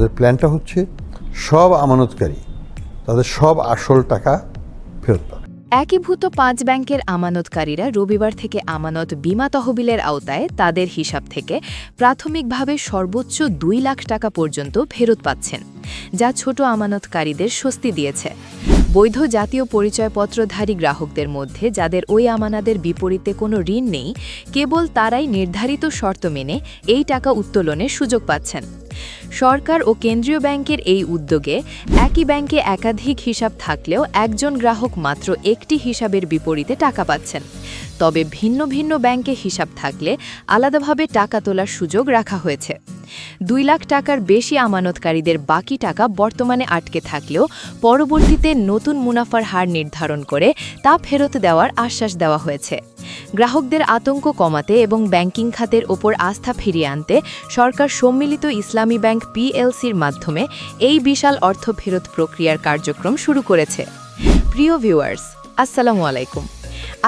আমাদের প্ল্যানটা হচ্ছে সব আমানতকারী, তাদের সব আসল টাকা ফেরত পাবে। একীভূত পাঁচ ব্যাংকের আমানতকারীরা রবিবার থেকে আমানত বিমা তহবিলের আওতায় তাদের হিসাব থেকে প্রাথমিকভাবে সর্বোচ্চ দুই লাখ টাকা পর্যন্ত ফেরত পাচ্ছেন, যা ছোট আমানতকারীদের স্বস্তি দিয়েছে। বৈধ জাতীয় পরিচয়পত্রধারী গ্রাহকদের মধ্যে যাদের ওই আমানাদের বিপরীতে কোনো ঋণ নেই, কেবল তারাই নির্ধারিত শর্ত মেনে এই টাকা উত্তোলনের সুযোগ পাচ্ছেন। সরকার ও কেন্দ্রীয় ব্যাংকের এই উদ্যোগে একই ব্যাংকে একাধিক হিসাব থাকলেও একজন গ্রাহক মাত্র একটি হিসাবের বিপরীতে টাকা পাচ্ছেন। তবে ভিন্ন ভিন্ন ব্যাংকে হিসাব থাকলে আলাদাভাবে টাকা তোলার সুযোগ রাখা হয়েছে। দুই লাখ টাকার বেশি আমানতকারীদের বাকি টাকা বর্তমানে আটকে থাকলেও পরবর্তীতে নতুন মুনাফার হার নির্ধারণ করে তা ফেরত দেওয়ার আশ্বাস দেওয়া হয়েছে। গ্রাহকদের আতঙ্ক কমাতে এবং ব্যাংকিং খাতের ওপর আস্থা ফিরিয়ে আনতে সরকার সম্মিলিত ইসলামী ব্যাংক পিএলসির মাধ্যমে এই বিশাল অর্থ ফেরত প্রক্রিয়ার কার্যক্রম শুরু করেছে। প্রিয় ভিউয়ার্স, আসসালামু আলাইকুম।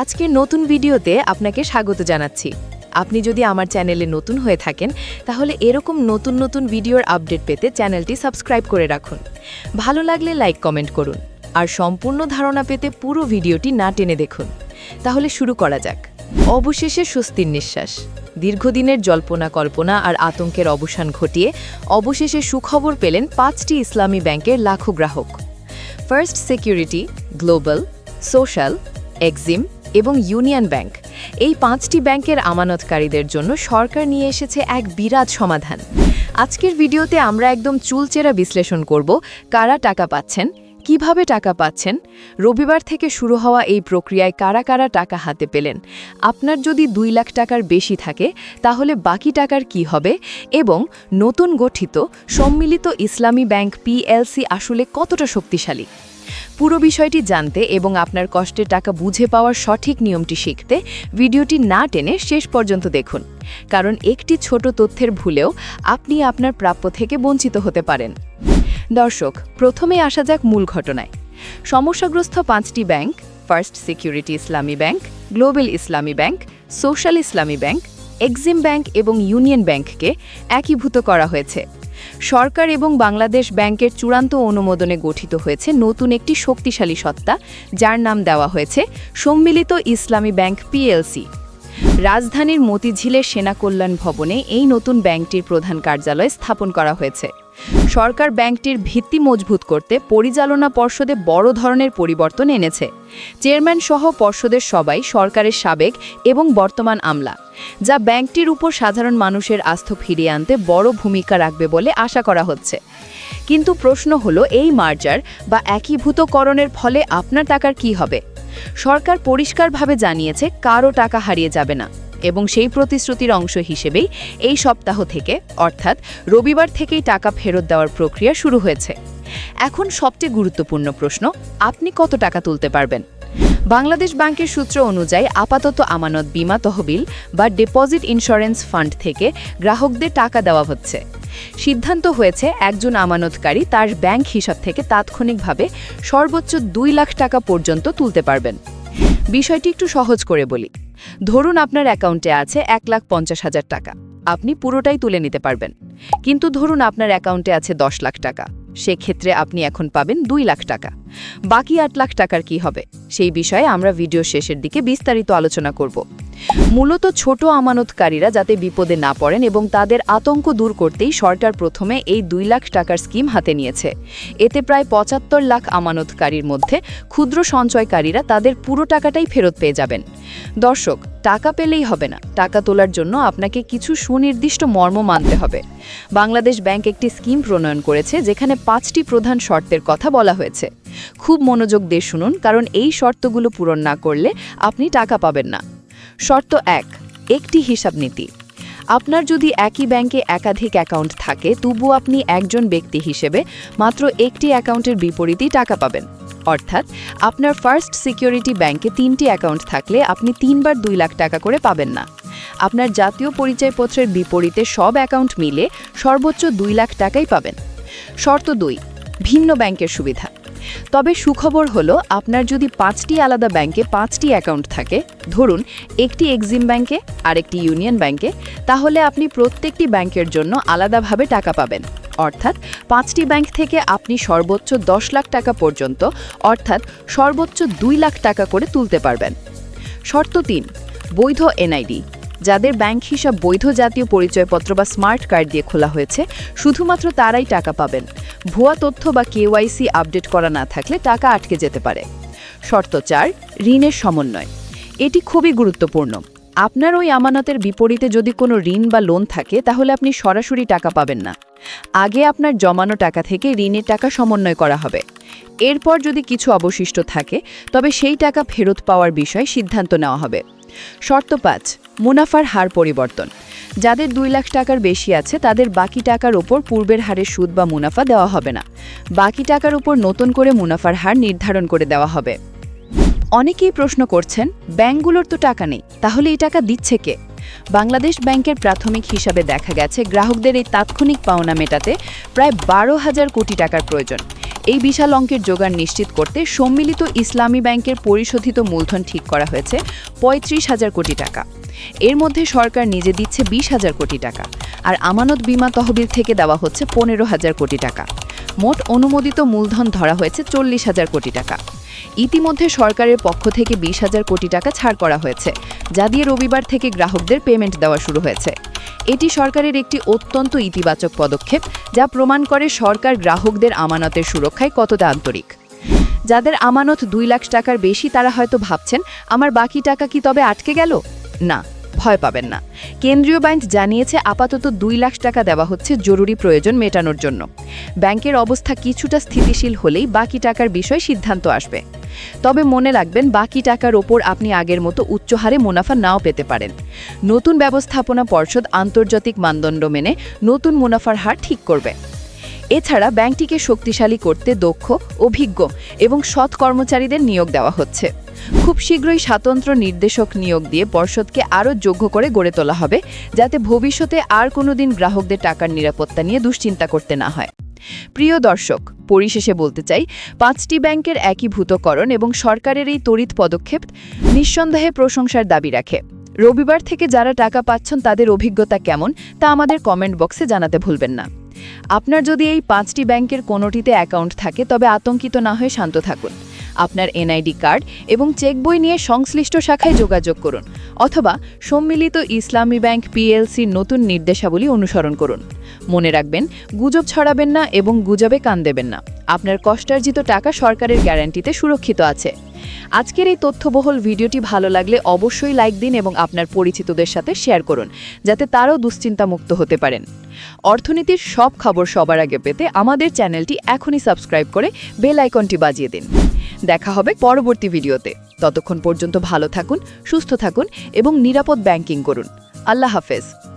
আজকের নতুন ভিডিওতে আপনাকে স্বাগত জানাচ্ছি। আপনি যদি আমার চ্যানেলে নতুন হয়ে থাকেন, তাহলে এরকম নতুন নতুন ভিডিওর আপডেট পেতে চ্যানেলটি সাবস্ক্রাইব করে রাখুন। ভালো লাগলে লাইক কমেন্ট করুন। আর সম্পূর্ণ ধারণা পেতে পুরো ভিডিওটি না টেনে দেখুন। তাহলে শুরু করা যাক। অবশেষে স্বস্তির নিঃশ্বাস। দীর্ঘদিনের জল্পনা কল্পনা আর আতঙ্কের অবসান ঘটিয়ে অবশেষে সুখবর পেলেন পাঁচটি ইসলামী ব্যাংকের লাখো গ্রাহক। First Security Global Social Exim এবং ইউনিয়ন ব্যাংক এই পাঁচটি ব্যাংকের আমানতকারীদের জন্য সরকার নিয়ে এসেছে এক বিরাট সমাধান। আজকের ভিডিওতে আমরা একদম চুলচেরা বিশ্লেষণ করব, কারা টাকা পাচ্ছেন কীভাবে টাকা পাচ্ছেন? রবিবার থেকে শুরু হওয়া এই প্রক্রিয়ায় কারা কারা টাকা হাতে পেলেন? আপনার যদি দুই লাখ টাকার বেশি থাকে, তাহলে বাকি টাকার কি হবে? এবং নতুন গঠিত, সম্মিলিত ইসলামী ব্যাংক পিএলসি আসলে কতটা শক্তিশালী? পুরো বিষয়টি জানতে এবং আপনার কষ্টের টাকা বুঝে পাওয়ার সঠিক নিয়মটি শিখতে ভিডিওটি না টেনে শেষ পর্যন্ত দেখুন। কারণ একটি ছোট তথ্যের ভুলেও আপনি আপনার প্রাপ্য থেকে বঞ্চিত হতে পারেন। দর্শক প্রথমে আসা যাক মূল ঘটনায়। সমস্যাগ্রস্ত পাঁচটি bank, First Security Islami Bank, Global Islami Bank, Social Islami Bank, Exim Bank এবং ইউনিয়ন ব্যাংককে একীভূত করা হয়েছে। সরকার এবং বাংলাদেশ ব্যাংকের চূড়ান্ত অনুমোদনে গঠিত হয়েছে নতুন একটি শক্তিশালী সত্তা, যার নাম দেওয়া হয়েছে সম্মিলিত ইসলামী ব্যাংক পিএলসি। রাজধানীর মতিঝিলের সেনা কল্যাণ ভবনে এই নতুন ব্যাংকটির প্রধান কার্যালয় স্থাপন করা হয়েছে। সরকার ব্যাংকটির ভিত্তি মজবুত করতে পরিচালনা পর্ষদে বড় ধরনের পরিবর্তন এনেছে। চেয়ারম্যান সহ পর্ষদের সবাই সরকারের সাবেক এবং বর্তমান আমলা, যা ব্যাংকটির উপর সাধারণ মানুষের আস্থা ফিরিয়ে আনতে বড় ভূমিকা রাখবে বলে আশা করা হচ্ছে। কিন্তু প্রশ্ন হলো, এই মার্জার বা একীভূতকরণের ফলে আপনার টাকার কি হবে? সরকার পরিষ্কারভাবে জানিয়েছে, কারও টাকা হারিয়ে যাবে না। এবং সেই প্রতিশ্রুতির অংশ হিসেবেই এই সপ্তাহ থেকে, অর্থাৎ রবিবার থেকেই টাকা ফেরত দেওয়ার প্রক্রিয়া শুরু হয়েছে। এখন সবচেয়ে গুরুত্বপূর্ণ প্রশ্ন, আপনি কত টাকা তুলতে পারবেন? বাংলাদেশ ব্যাংকের সূত্র অনুযায়ী আপাতত আমানত বিমা তহবিল বা ডিপোজিট ইন্স্যুরেন্স ফান্ড থেকে গ্রাহকদের টাকা দেওয়া হচ্ছে। সিদ্ধান্ত হয়েছে একজন আমানতকারী তার ব্যাংক হিসাব থেকে তাৎক্ষণিকভাবে সর্বোচ্চ দুই লাখ টাকা পর্যন্ত তুলতে পারবেন। বিষয়টি একটু সহজ করে বলি। ধরুন আপনার অ্যাকাউন্টে আছে এক লাখ পঞ্চাশ হাজার টাকা। আপনি পুরোটাই তুলে নিতে পারবেন। কিন্তু ধরুন আপনার অ্যাকাউন্টে আছে দশ লাখ টাকা। সেক্ষেত্রে আপনি এখন পাবেন দুই লাখ টাকা। বাকি আট লাখ টাকার কি হবে? সেই বিষয়ে আমরা ভিডিও শেষের দিকে বিস্তারিত আলোচনা করব। মূলত ছোট আমানতকারীরা যাতে বিপদে না পড়েন এবং তাদের আতঙ্ক দূর করতেই সরকার প্রথমে এই দুই লাখ টাকার স্কিম হাতে নিয়েছে। এতে প্রায় পঁচাত্তর লাখ আমানতকারীর মধ্যে ক্ষুদ্র সঞ্চয়কারীরা তাদের পুরো টাকাটাই ফেরত পেয়ে যাবেন। দর্শক, টাকা পেলেই হবে না। টাকা তোলার জন্য আপনাকে কিছু সুনির্দিষ্ট মর্ম মানতে হবে। বাংলাদেশ ব্যাংক একটি স্কিম প্রণয়ন করেছে যেখানে পাঁচটি প্রধান শর্তের কথা বলা হয়েছে। খুব মনোযোগ দিয়ে শুনুন, কারণ এই শর্তগুলো পূরণ না করলে আপনি টাকা পাবেন না। শর্ত এক, একটি হিসাব নীতি। আপনার যদি একই ব্যাংকে একাধিক অ্যাকাউন্ট থাকে তবু আপনি একজন ব্যক্তি হিসেবে মাত্র একটি অ্যাকাউন্টের বিপরীতেই টাকা পাবেন। অর্থাৎ, আপনার ফার্স্ট সিকিউরিটি ব্যাংকে তিনটি অ্যাকাউন্ট থাকলে আপনি তিনবার দুই লাখ টাকা করে পাবেন না। আপনার জাতীয় পরিচয়পত্রের বিপরীতে সব অ্যাকাউন্ট মিলে সর্বোচ্চ দুই লাখ টাকাই পাবেন। শর্ত দুই, ভিন্ন ব্যাংকের সুবিধা। তবে সুখবর হলো, আপনার যদি পাঁচটি আলাদা ব্যাংকে পাঁচটি অ্যাকাউন্ট থাকে, ধরুন একটি এক্সিম ব্যাংকে, আরেকটি ইউনিয়ন ব্যাংকে, তাহলে আপনি প্রত্যেকটি ব্যাংকের জন্য আলাদাভাবে টাকা পাবেন। অর্থাৎ পাঁচটি ব্যাংক থেকে আপনি সর্বোচ্চ দশ লাখ টাকা পর্যন্ত, অর্থাৎ সর্বোচ্চ দুই লাখ টাকা করে তুলতে পারবেন। শর্ত তিন, বৈধ এনআইডি। যাদের ব্যাংক হিসাব বৈধ জাতীয় পরিচয়পত্র বা স্মার্ট কার্ড দিয়ে খোলা হয়েছে, শুধুমাত্র তারাই টাকা পাবেন। ভুয়া তথ্য বা কেওয়াইসি আপডেট করা না থাকলে টাকা আটকে যেতে পারে। শর্ত চার, ঋণের সমন্বয়। এটি খুবই গুরুত্বপূর্ণ। আপনার ওই আমানতের বিপরীতে যদি কোনো ঋণ বা লোন থাকে, তাহলে আপনি সরাসরি টাকা পাবেন না। আগে আপনার জমানো টাকা থেকে ঋণের টাকা সমন্বয় করা হবে। এরপর যদি কিছু অবশিষ্ট থাকে, তবে সেই টাকা ফেরত পাওয়ার বিষয়ে সিদ্ধান্ত নেওয়া হবে। শর্ত পাঁচ মুনাফার হার পরিবর্তন। যাদের দুই লাখ টাকার বেশি আছে, তাদের বাকি টাকার ওপর পূর্বের হারে সুদ বা মুনাফা দেওয়া হবে না। বাকি টাকার উপর নতুন করে মুনাফার হার নির্ধারণ করে দেওয়া হবে। অনেকেই প্রশ্ন করছেন, ব্যাংকগুলোর তো টাকা নেই, তাহলে এই টাকা দিচ্ছে কে? বাংলাদেশ ব্যাংকের প্রাথমিক হিসাবে দেখা গেছে, গ্রাহকদের এই তাৎক্ষণিক পাওনা মেটাতে প্রায় বারো হাজার কোটি টাকার প্রয়োজন। এই বিশাল অঙ্কের জোগান নিশ্চিত করতে সম্মিলিত ইসলামী ব্যাংকের পরিশোধিত মূলধন ঠিক করা হয়েছে পঁয়ত্রিশ হাজার কোটি টাকা। এর মধ্যে সরকার নিজে দিচ্ছে বিশ হাজার কোটি টাকা আর আমানত বিমা তহবিল থেকে দেওয়া হচ্ছে পনেরো হাজার কোটি টাকা। মোট অনুমোদিত মূলধন ধরা হয়েছে চল্লিশ হাজার কোটি টাকা। ইতিমধ্যে সরকারের পক্ষ থেকে বিশ হাজার কোটি টাকা ছাড় করা হয়েছে, যা দিয়ে রবিবার থেকে গ্রাহকদের পেমেন্ট দেওয়া শুরু হয়েছে। এটি সরকারের একটি অত্যন্ত ইতিবাচক পদক্ষেপ, যা প্রমাণ করে সরকার গ্রাহকদের আমানতের সুরক্ষায় কতটা আন্তরিক। যাদের আমানত দুই লাখ টাকার বেশি তারা হয়তো ভাবছেন, আমার বাকি টাকা কি তবে আটকে গেল? না। ভয় পাবেন না। কেন্দ্রীয় ব্যাংক জানিয়েছে আপাতত দুই লাখ টাকা দেওয়া হচ্ছে জরুরি প্রয়োজন মেটানোর জন্য। ব্যাংকের অবস্থা কিছুটা স্থিতিশীল হলেই বাকি টাকার বিষয়ে সিদ্ধান্ত আসবে। তবে মনে রাখবেন, বাকি টাকার ওপর আপনি আগের মতো উচ্চ হারে মুনাফা নাও পেতে পারেন। নতুন ব্যবস্থাপনা পর্ষদ আন্তর্জাতিক মানদণ্ড মেনে নতুন মুনাফার হার ঠিক করবে। এছাড়া ব্যাংকটিকে শক্তিশালী করতে দক্ষ, অভিজ্ঞ এবং সৎ কর্মচারীদের নিয়োগ দেওয়া হচ্ছে। খুব শীঘ্রই স্বাতন্ত্র নির্দেশক নিয়োগ দিয়ে পর্ষদকে আরও যোগ্য করে গড়ে তোলা হবে, যাতে ভবিষ্যতে আর কোনোদিন গ্রাহকদের টাকার নিরাপত্তা নিয়ে দুশ্চিন্তা করতে না হয়। প্রিয় দর্শক, পরিশেষে বলতে চাই, পাঁচটি ব্যাংকের একীভূতকরণ এবং সরকারের এই তড়িৎ পদক্ষেপ নিঃসন্দেহে প্রশংসার দাবি রাখে। রবিবার থেকে যারা টাকা পাচ্ছেন, তাদের অভিজ্ঞতা কেমন, তা আমাদের কমেন্ট বক্সে জানাতে ভুলবেন না। আপনার যদি এই পাঁচটি ব্যাংকের কোনোটিতে অ্যাকাউন্ট থাকে, তবে আতঙ্কিত না হয়ে শান্ত থাকুন। আপনার এনআইডি কার্ড এবং চেক বই নিয়ে সংশ্লিষ্ট শাখায় যোগাযোগ করুন অথবা সম্মিলিত ইসলামী ব্যাংক পিএলসির নতুন নির্দেশাবলী অনুসরণ করুন। মনে রাখবেন, গুজব ছড়াবেন না এবং গুজবে কান দেবেন না। আপনার কষ্টার্জিত টাকা সরকারের গ্যারান্টিতে সুরক্ষিত আছে। আজকের এই তথ্যবহুল ভিডিওটি ভালো লাগলে অবশ্যই লাইক দিন এবং আপনার পরিচিতদের সাথে শেয়ার করুন, যাতে তারাও দুশ্চিন্তামুক্ত হতে পারেন। অর্থনীতির সব খবর সবার আগে পেতে আমাদের চ্যানেলটি এখনই সাবস্ক্রাইব করে বেল আইকনটি বাজিয়ে দিন। দেখা হবে পরবর্তী ভিডিওতে। ততক্ষণ পর্যন্ত ভালো থাকুন, সুস্থ থাকুন এবং নিরাপদ ব্যাংকিং করুন। আল্লাহ হাফেজ।